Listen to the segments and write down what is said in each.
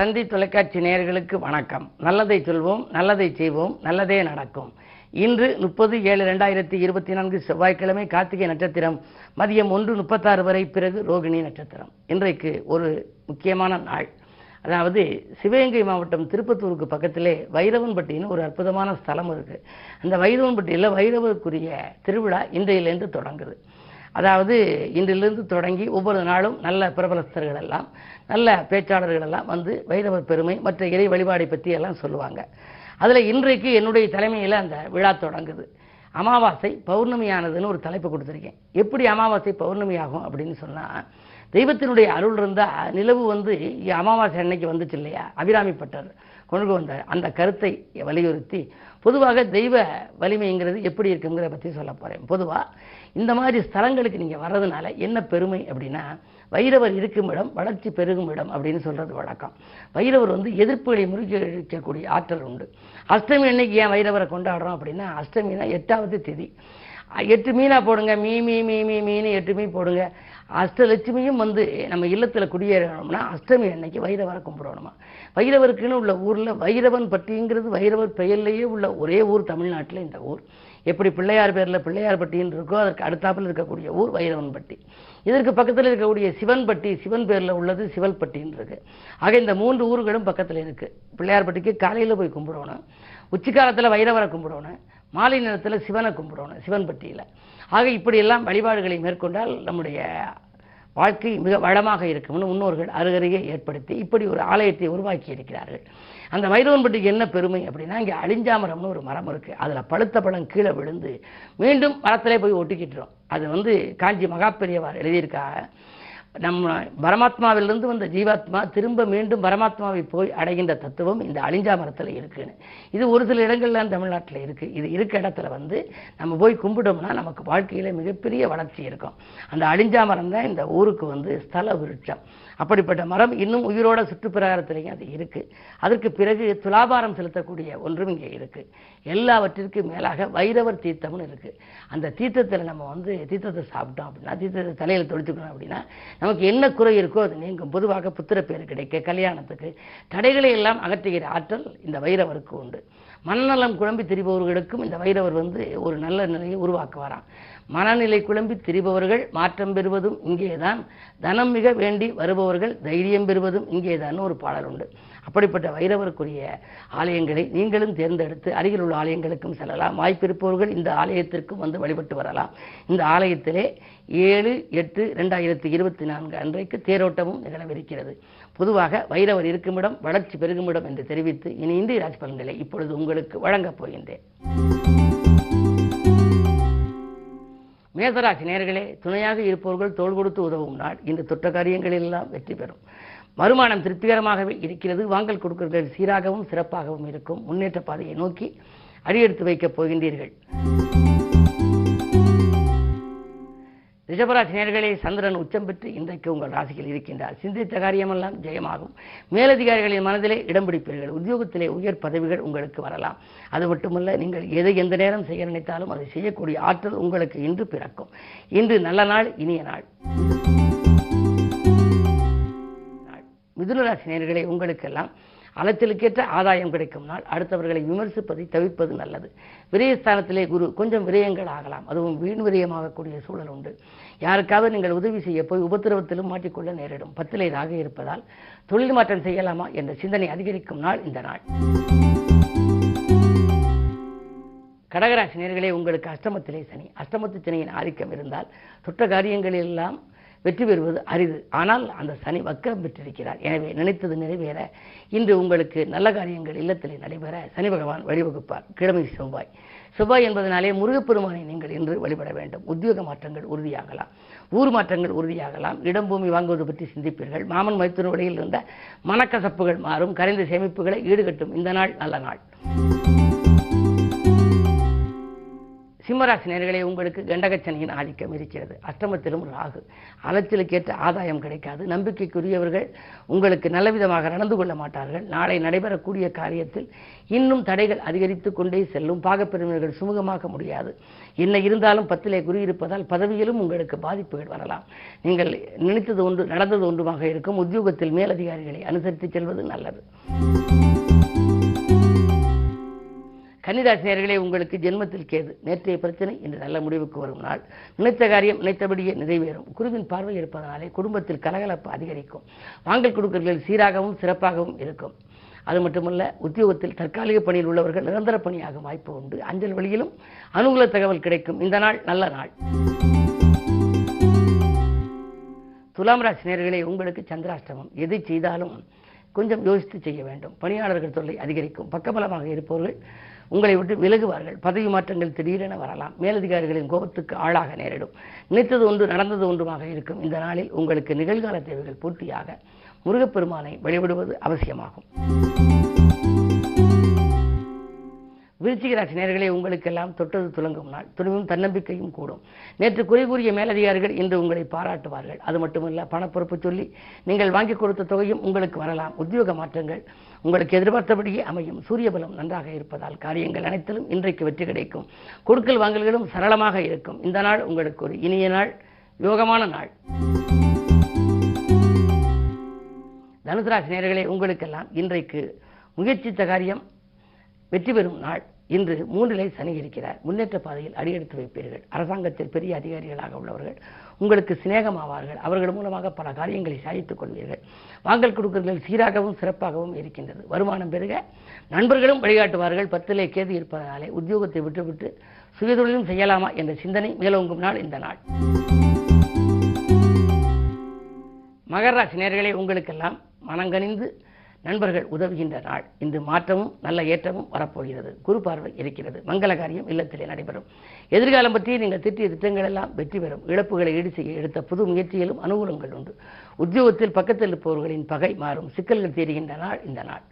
தந்தி தொலைக்காட்சி நேயர்களுக்கு வணக்கம். நல்லதை சொல்வோம் நல்லதை செய்வோம் நல்லதே நடக்கும். இன்று முப்பது ஏழு ரெண்டாயிரத்தி இருபத்தி நான்கு செவ்வாய்க்கிழமை கார்த்திகை நட்சத்திரம். மதியம் ஒன்று முப்பத்தாறு வரை பிறகு ரோகிணி நட்சத்திரம். இன்றைக்கு ஒரு முக்கியமான நாள். அதாவது சிவகங்கை மாவட்டம் திருப்பத்தூருக்கு பக்கத்திலே வைரவன்பட்டின்னு ஒரு அற்புதமான ஸ்தலம் இருக்குது அந்த வைரவன்பட்டியில் வைரவருக்குரிய திருவிழா இன்றையிலேருந்து தொடங்குது. அதாவது இன்றிலிருந்து தொடங்கி ஒவ்வொரு நாளும் நல்ல பிரபலஸ்தர்கள் எல்லாம் நல்ல பேச்சாளர்கள் எல்லாம் வந்து வைணவ பெருமை மற்ற இறை வழிபாடை பற்றி எல்லாம் சொல்லுவாங்க. அதில் இன்றைக்கு என்னுடைய தலைமையில் அந்த விழா தொடங்குது. அமாவாசை பௌர்ணமியானதுன்னு ஒரு தலைப்பு கொடுத்துருக்கேன். எப்படி அமாவாசை பௌர்ணமி ஆகும் அப்படின்னு சொன்னால் தெய்வத்தினுடைய அருள் இருந்தால் நிலவு வந்து அமாவாசை அன்னைக்கு வந்துச்சு இல்லையா? அபிராமிப்பட்டர் கொண்டு வந்தார் அந்த கருத்தை வலியுறுத்தி பொதுவாக தெய்வ வலிமைங்கிறது எப்படி இருக்குங்கிறத பற்றி சொல்ல போகிறேன் பொதுவாக இந்த மாதிரி ஸ்தலங்களுக்கு நீங்கள் வர்றதுனால என்ன பெருமை அப்படின்னா வைரவர் இருக்கும் இடம் வளர்ச்சி பெருகும் இடம் அப்படின்னு சொல்கிறது வழக்கம். வைரவர் வந்து எதிர்ப்புகளை முறிக்கக்கூடிய ஆற்றல் உண்டு. அஷ்டமி அன்னைக்கு ஏன் வைரவரை கொண்டாடுறோம் அப்படின்னா அஷ்டமினா எட்டாவது திதி. எட்டு மீனாக போடுங்க மீ மீ மீ மீ மீன் எட்டு மீன் போடுங்க. அஷ்டலட்சுமியும் வந்து நம்ம இல்லத்தில் குடியேறணும்னா அஷ்டமி அன்னைக்கு வைரவரை கும்பிடணுமா? வைரவருக்குன்னு உள்ள ஊரில் வைரவன் பட்டிங்கிறது வைரவர் பெயர்லேயே உள்ள ஒரே ஊர் தமிழ்நாட்டில் இந்த ஊர். எப்படி பிள்ளையார் பேரில் பிள்ளையார் பட்டின்னு இருக்கோ அதற்கு அடுத்தாப்பில் இருக்கக்கூடிய ஊர் வைரவன்பட்டி இதற்கு பக்கத்தில் இருக்கக்கூடிய சிவன்பட்டி சிவன் பேரில் உள்ளது சிவல்பட்டின்னு இருக்கு. ஆக இந்த மூன்று ஊர்களும் பக்கத்தில் இருக்கு. பிள்ளையார்பட்டிக்கு காலையில் போய் கும்பிடணும். உச்சிக்காலத்தில் வைரவரை கும்பிடணும். மாலை நேரத்தில் சிவனை கும்பிடணும் சிவன்பட்டியில் ஆக இப்படியெல்லாம் வழிபாடுகளை மேற்கொண்டால் நம்முடைய வாழ்க்கை மிக வளமாக இருக்கும்னு முன்னோர்கள் அருகருகே ஏற்படுத்தி இப்படி ஒரு ஆலயத்தை உருவாக்கி இருக்கிறார்கள் அந்த வைரவன்பட்டிக்கு என்ன பெருமை அப்படின்னா இங்கே அழிஞ்சாமரம்னு ஒரு மரம் இருக்குது அதில் பழுத்த பழம் கீழே விழுந்து மீண்டும் மரத்திலே போய் ஒட்டிக்கிட்டுரும். அது வந்து காஞ்சி மகாபெரியவார் எழுதியிருக்காங்க நம்ம பரமாத்மாவிலிருந்து வந்த ஜீவாத்மா திரும்ப மீண்டும் பரமாத்மாவை போய் அடைகின்ற தத்துவம் இந்த அழிஞ்சா மரத்தில் இருக்குன்னு. இது ஒரு சில இடங்கள்லாம் தமிழ்நாட்டில் இருக்குது இது இருக்க இடத்துல வந்து நம்ம போய் கும்பிட்டோம்னா நமக்கு வாழ்க்கையில் மிகப்பெரிய வளர்ச்சி இருக்கும். அந்த அழிஞ்சா மரம் தான் இந்த ஊருக்கு வந்து ஸ்தல விருட்சம். அப்படிப்பட்ட மரம் இன்னும் உயிரோட சுற்றுப்பிரகாரத்திலையும் அது இருக்குது அதற்கு பிறகு துலாபாரம் செலுத்தக்கூடிய ஒன்றும் இங்கே இருக்குது எல்லாவற்றிற்கும் மேலாக வைரவர் தீர்த்தம்னு இருக்குது அந்த தீர்த்தத்தில் நம்ம வந்து தீர்த்தத்தை சாப்பிட்டோம் அப்படின்னா தீர்த்தத்தை தலையில் தொடுத்துக்கணும் அப்படின்னா நமக்கு என்ன குறை இருக்கோ அது நீங்கும். பொதுவாக புத்திர பேர் கிடைக்க கல்யாணத்துக்கு தடைகளை எல்லாம் அகற்றுகிற ஆற்றல் இந்த வைரவருக்கு உண்டு. மனநலம் குழம்பி திரிபவர்களுக்கும் இந்த வைரவர் வந்து ஒரு நல்ல நிலையை உருவாக்குவாராம். மனநிலை குழம்பி திரிபவர்கள் மாற்றம் பெறுவதும் இங்கேதான். தனம் மிக வேண்டி வருபவர்கள் தைரியம் பெறுவதும் இங்கேதான் ஒரு பாடல் உண்டு. அப்படிப்பட்ட வைரவருக்குரிய ஆலயங்களை நீங்களும் தேர்ந்தெடுத்து அருகில் உள்ள ஆலயங்களுக்கும் செல்லலாம். வாய்ப்பிருப்பவர்கள் இந்த ஆலயத்திற்கும் வந்து வழிபட்டு வரலாம். இந்த ஆலயத்திலே ஏழு எட்டு ரெண்டாயிரத்தி இருபத்தி நான்கு அன்றைக்கு தேரோட்டமும் நிகழவிருக்கிறது. பொதுவாக வைரவர் இருக்குமிடம் வளர்ச்சி பெருகுமிடம் என்று தெரிவித்து இனி இந்திய ராஜ் பலன்களை இப்பொழுது உங்களுக்கு வழங்கப் போகின்றேன். மேசராசி நேர்களே துணையாக இருப்பவர்கள் தோள் கொடுத்து உதவும் நாள். இந்த தொற்ற காரியங்களில் எல்லாம் வெற்றி பெறும். வருமானம் திருப்திகரமாகவே இருக்கிறது. வாங்கல் கொடுக்கல்கள் சீராகவும் சிறப்பாகவும் இருக்கும். முன்னேற்ற பாதையை நோக்கி அடியெடுத்து வைக்கப் போகின்றீர்கள். ரிஷபராசி நேர்களே சந்திரன் உச்சம் பெற்று இன்றைக்கு உங்கள் ராசியில் இருக்கின்றார். சிந்தித்த காரியமெல்லாம் ஜெயமாகும். மேலதிகாரிகளின் மனதிலே இடம் பிடிப்பீர்கள். உத்தியோகத்திலே உயர் பதவிகள் உங்களுக்கு வரலாம். அது மட்டுமல்ல நீங்கள் எதை எந்த நேரம் செய்ய நினைத்தாலும் அதை செய்யக்கூடிய ஆற்றல் உங்களுக்கு இன்று பிறக்கும். இன்று நல்ல நாள் இனிய நாள். மிதுனராசி நேர்களே உங்களுக்கெல்லாம் அலத்திலுக்கேற்ற ஆதாயம் கிடைக்கும். நாள் அடுத்தவர்களை விமர்சிப்பதை தவிர்ப்பது நல்லது. விரயஸ்தானத்திலே குரு கொஞ்சம் விரயங்கள் ஆகலாம். அதுவும் வீண் விரயமாகக்கூடிய சூழல் உண்டு. யாருக்காவது நீங்கள் உதவி செய்ய போய் உபத்திரவத்திலும் மாட்டிக்கொள்ள நேரிடும். பத்திலே ராக இருப்பதால் தொழில் மாற்றம் செய்யலாமா என்ற சிந்தனை அதிகரிக்கும் நாள் இந்த நாள். கடகராசி நேர்களே உங்களுக்கு அஷ்டமத்திலே சனி. அஷ்டமத்து சனியின் ஆதிக்கம் இருந்தால் சுற்ற காரியங்களெல்லாம் வெற்றி பெறுவது அரிது. ஆனால் அந்த சனி வக்கரம் பெற்றிருக்கிறார். எனவே நினைத்தது நிறைவேற. இன்று உங்களுக்கு நல்ல காரியங்கள் இல்லத்திலே நடைபெற சனி பகவான் வழிவகுப்பார். கிழமை செவ்வாய். செவ்வாய் என்பதனாலே முருகப்பெருமானை நீங்கள் இன்று வழிபட வேண்டும். உத்தியோக மாற்றங்கள் உறுதியாகலாம். ஊர் மாற்றங்கள் உறுதியாகலாம். இடம் பூமி வாங்குவது பற்றி சிந்திப்பீர்கள். மாமன் மைத்தூர் வழியில் இருந்த மனக்கசப்புகள் மாறும். கரைந்த சேமிப்புகளை ஈடுகட்டும். இந்த நாள் நல்ல நாள். சிம்மராசி நேர்களே உங்களுக்கு கண்டகச்சனையின் ஆதிக்கம் இருக்கிறது. அஷ்டமத்திலும் ராகு. அலைச்சலுக்கேற்ற ஆதாயம் கிடைக்காது. நம்பிக்கைக்குரியவர்கள் உங்களுக்கு நல்லவிதமாக நடந்து கொள்ள மாட்டார்கள். நாளை நடைபெறக்கூடிய காரியத்தில் இன்னும் தடைகள் அதிகரித்து கொண்டே செல்லும். பாகப்பிரிவினர்கள் சுமூகமாக முடியாது. என்ன இருந்தாலும் பத்திலே குறியிருப்பதால் பதவியிலும் உங்களுக்கு பாதிப்புகள் வரலாம். நீங்கள் நினைத்தது ஒன்று நடந்தது ஒன்றுமாக இருக்கும். உத்தியோகத்தில் மேலதிகாரிகளை அனுசரித்து செல்வது நல்லது. கன்னிராசினியர்களே உங்களுக்கு ஜென்மத்தில் கேது நேற்றைய பிரச்சனை இன்று நல்ல முடிவுக்கு வரும் நாள். நினைத்த காரியம் நினைத்தபடியே நிறைவேறும். குருவின் பார்வை இருப்பதனாலே குடும்பத்தில் கலகலப்பு அதிகரிக்கும். வாங்கல் கொடுக்கல்கள் சீராகவும் சிறப்பாகவும் இருக்கும். அது மட்டுமல்ல உத்தியோகத்தில் தற்காலிக பணியில் உள்ளவர்கள் நிரந்தர பணியாகும் வாய்ப்பு உண்டு. அஞ்சல் வழியிலும் அனுகூல தகவல் கிடைக்கும். இந்த நாள் நல்ல நாள். துலாம் ராசி நேயர்களே உங்களுக்கு சந்திராஷ்டமம். எதை செய்தாலும் கொஞ்சம் யோசித்து செய்ய வேண்டும். பணியாளர்கள் தொல்லை அதிகரிக்கும். பக்கபலமாக இருப்பவர்கள் உங்களை விட்டு விலகுவார்கள். பதவி மாற்றங்கள் திடீரென வரலாம். மேலதிகாரிகளின் கோபத்துக்கு ஆளாக நேரிடும். நினைத்தது ஒன்று நடந்தது ஒன்றுமாக இருக்கும். இந்த நாளில் உங்களுக்கு நிகழ்கால தேவைகள் பூர்த்தியாக முருகப்பெருமானை வழிபடுவது அவசியமாகும். விருச்சிக ராசி நேர்களே உங்களுக்கெல்லாம் தொட்டது துலங்கும் நாள். துணிவும் தன்னம்பிக்கையும் கூடும். நேற்று குறை கூறிய மேலதிகாரிகள் இன்று உங்களை பாராட்டுவார்கள். அது மட்டுமல்ல பணப்பொறுப்பு சொல்லி நீங்கள் வாங்கி கொடுத்த தொகையும் உங்களுக்கு வரலாம். உத்தியோக மாற்றங்கள் உங்களுக்கு எதிர்பார்த்தபடியே அமையும். சூரிய பலம் நன்றாக இருப்பதால் காரியங்கள் அனைத்திலும் இன்றைக்கு வெற்றி கிடைக்கும். கொடுக்கல் வாங்கல்களும் சரளமாக இருக்கும். இந்த நாள் உங்களுக்கு ஒரு இனிய நாள் யோகமான நாள். தனுசராசி ராசி உங்களுக்கெல்லாம் இன்றைக்கு முயற்சித்த காரியம் வெற்றி பெறும் நாள். இன்று மூன்றிலே சனி இருக்கிறார். முன்னேற்ற பாதையில் அடியெடுத்து வைப்பீர்கள். அரசாங்கத்தில் பெரிய அதிகாரிகளாக உள்ளவர்கள் உங்களுக்கு சிநேகமாவார்கள். அவர்கள் மூலமாக பல காரியங்களை சாதித்துக் கொள்வீர்கள். வாங்கல் கொடுக்கல்கள் சீராகவும் சிறப்பாகவும் இருக்கின்றது. வருமானம் பெருக. நண்பர்களும் வழிகாட்டுவார்கள். பத்திலே கேது இருப்பதனாலே உத்தியோகத்தை விட்டுவிட்டு சுயதொழிலும் செய்யலாமா என்ற சிந்தனை மேலோங்கும் நாள் இந்த நாள். மகர நேர்களே உங்களுக்கெல்லாம் மனங்கனிந்து நண்பர்கள் உதவுகின்ற நாள். இன்று மாற்றமும் நல்ல ஏற்றமும் வரப்போகிறது. குரு பார்வை இருக்கிறது. மங்கள காரியம் இல்லத்திலே நடைபெறும். எதிர்காலம் பற்றி நீங்கள் திட்டிய திட்டங்கள் எல்லாம் வெற்றி பெறும். இழப்புகளை ஈடு செய்ய எடுத்த புது முயற்சியிலும் அனுகூலங்கள் உண்டு. உத்தியோகத்தில் பக்கத்தில் இருப்பவர்களின் பகை மாறும். சிக்கல்கள் தீருகின்ற நாள் இந்த நாள்.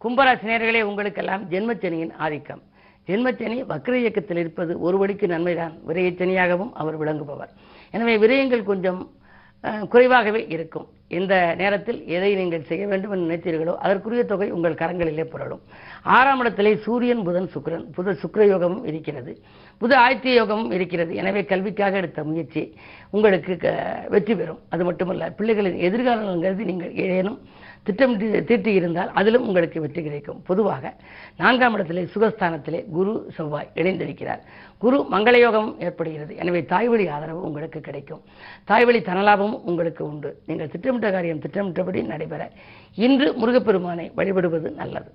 கும்பராசி நேர்களே உங்களுக்கெல்லாம் ஜென்மச்சனியின் ஆதிக்கம். ஜென்மச்சனி வக்ர இயக்கத்தில் இருப்பது ஒரு வழிக்கு நன்மைதான். விரயச்சனியாகவும் அவர் விளங்குபவர். எனவே விரயங்கள் கொஞ்சம் குறைவாகவே இருக்கும். இந்த நேரத்தில் எதை நீங்கள் செய்ய வேண்டும் என்று நினைத்தீர்களோ அதற்குரிய தொகை உங்கள் கரங்களிலே புரளும். ஆறாம் இடத்திலே சூரியன் புதன் சுக்கரன் புத சுக்கர யோகமும் இருக்கிறது. புத ஆயத்திய யோகமும் இருக்கிறது. எனவே கல்விக்காக எடுத்த முயற்சி உங்களுக்கு க- வெற்றி பெறும். அது மட்டுமல்ல பிள்ளைகளின் எதிர்காலங்கிறது நீங்கள் ஏதேனும் திட்டம் தீட்டி இருந்தால் அதிலும் உங்களுக்கு வெற்றி கிடைக்கும். பொதுவாக நான்காம் இடத்திலே சுகஸ்தானத்திலே குரு செவ்வாய் இணைந்திருக்கிறார். குரு மங்களயோகமும் ஏற்படுகிறது. எனவே தாய்வழி ஆதரவு உங்களுக்கு கிடைக்கும். தாய்வழி தனலாபமும் உங்களுக்கு உண்டு. நீங்கள் திட்டமிட்ட காரியம் திட்டமிட்டபடி நடைபெற இன்று முருகப்பெருமானை வழிபடுவது நல்லது.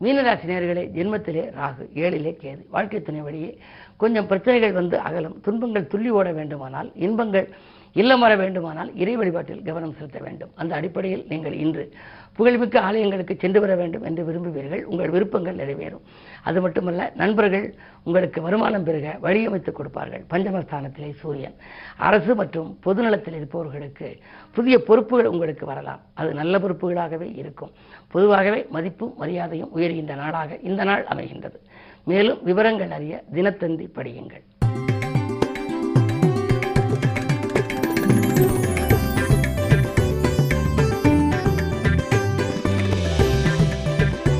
மீனராசி நேர்களே ஜென்மத்திலே ராகு ஏழிலே கேது. வாழ்க்கை துணை வழியே கொஞ்சம் பிரச்சனைகள் வந்து அகலும். துன்பங்கள் துள்ளி ஓட வேண்டுமானால் இன்பங்கள் இல்லம் வர வேண்டுமானால் இறை வழிபாட்டில் கவனம் செலுத்த வேண்டும். அந்த அடிப்படையில் நீங்கள் இன்று புகழ்மிக்க ஆலயங்களுக்கு சென்று வர வேண்டும் என்று விரும்புவீர்கள். உங்கள் விருப்பங்கள் நிறைவேறும். அது மட்டுமல்ல நண்பர்கள் உங்களுக்கு வருமானம் பெருக வழியமைத்துக் கொடுப்பார்கள். பஞ்சமஸ்தானத்திலே சூரியன். அரசு மற்றும் பொதுநலத்தில் இருப்பவர்களுக்கு புதிய பொறுப்புகள் உங்களுக்கு வரலாம். அது நல்ல பொறுப்புகளாகவே இருக்கும். பொதுவாகவே மதிப்பும் மரியாதையும் உயர்கின்ற நாளாக இந்த நாள் அமைகின்றது. மேலும் விவரங்கள் அறிய தினத்தந்தி படியுங்கள்.